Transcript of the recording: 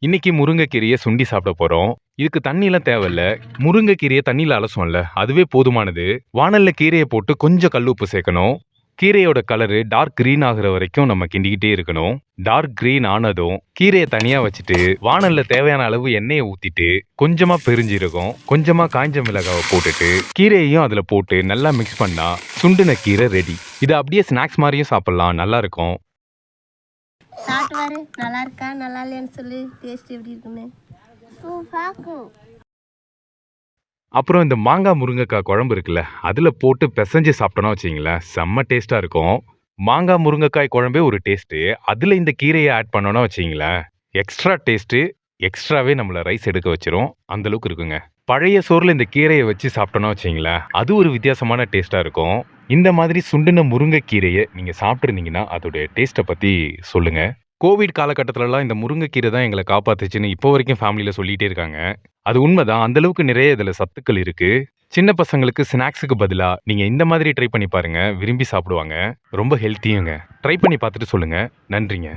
இன்னைக்கு முருங்கைக்கீரையை சுண்டி சாப்பிட போறோம். இதுக்கு தண்ணிலாம் தேவையில்ல. முருங்கைக்கீரையை தண்ணியில் அலசும்ல அதுவே போதுமானது. வானல்ல கீரையை போட்டு கொஞ்சம் கல் உப்பு சேர்க்கணும். கீரையோட கலரு டார்க் க்ரீன் ஆகுற வரைக்கும் நம்ம கிண்டிக்கிட்டே இருக்கணும். டார்க் க்ரீன் ஆனதும் கீரையை தனியா வச்சுட்டு வானல்ல தேவையான அளவு எண்ணெயை ஊத்திட்டு கொஞ்சமா பெருஞ்சீரகம் கொஞ்சமா காய்ஞ்ச மிளகாவை போட்டுட்டு கீரையையும் அதுல போட்டு நல்லா மிக்ஸ் பண்ணா சுண்டின கீரை ரெடி இது அப்படியே ஸ்நாக்ஸ் மாதிரியும் சாப்பிடலாம். நல்லா இருக்கும். சாப்பிட்டு பாரு நல்லா இருக்கா நல்லா இல்லையான்னு சொல்லு டேஸ்ட் எப்படி இருக்குன்னு. சூப்பாக்கும் அப்புறம் இந்த மாங்காய் முருங்கைக்காய் குழம்பு இருக்குல்ல அதில் போட்டு பிசைஞ்சு சாப்பிட்டோன்னா வச்சிங்களேன் செம்ம டேஸ்ட்டாக இருக்கும். மாங்காய் முருங்கைக்காய் குழம்பே ஒரு டேஸ்ட்டு அதில் இந்த கீரையை ஆட் பண்ணோன்னா வச்சிங்களேன் எக்ஸ்ட்ரா டேஸ்ட்டு எக்ஸ்ட்ராவே நம்மளை ரைஸ் எடுக்க வச்சிரும். அந்த அளவுக்கு இருக்குங்க. பழைய சோறில் இந்த கீரையை வச்சு சாப்பிட்டோன்னா வச்சிங்களேன் அது ஒரு வித்தியாசமான டேஸ்ட்டாக இருக்கும். இந்த மாதிரி சுண்டின முருங்கைக்கீரையை நீங்கள் சாப்பிட்ருந்தீங்கன்னா அதோடைய டேஸ்ட்டை பற்றி சொல்லுங்கள் கோவிட் காலகட்டத்திலலாம் இந்த முருங்கைக்கீரை தான் எங்களை காப்பாத்துச்சுன்னு இப்போ வரைக்கும் ஃபேமிலியில் சொல்லிகிட்டே இருக்காங்க. அது உண்மைதான். அந்தளவுக்கு நிறைய இதில் சத்துக்கள் இருக்குது சின்ன பசங்களுக்கு ஸ்நாக்ஸுக்கு பதிலாக நீங்கள் இந்த மாதிரி ட்ரை பண்ணி பாருங்கள் விரும்பி சாப்பிடுவாங்க. ரொம்ப ஹெல்த்தியுங்க ட்ரை பண்ணி பார்த்துட்டு சொல்லுங்கள் நன்றிங்க.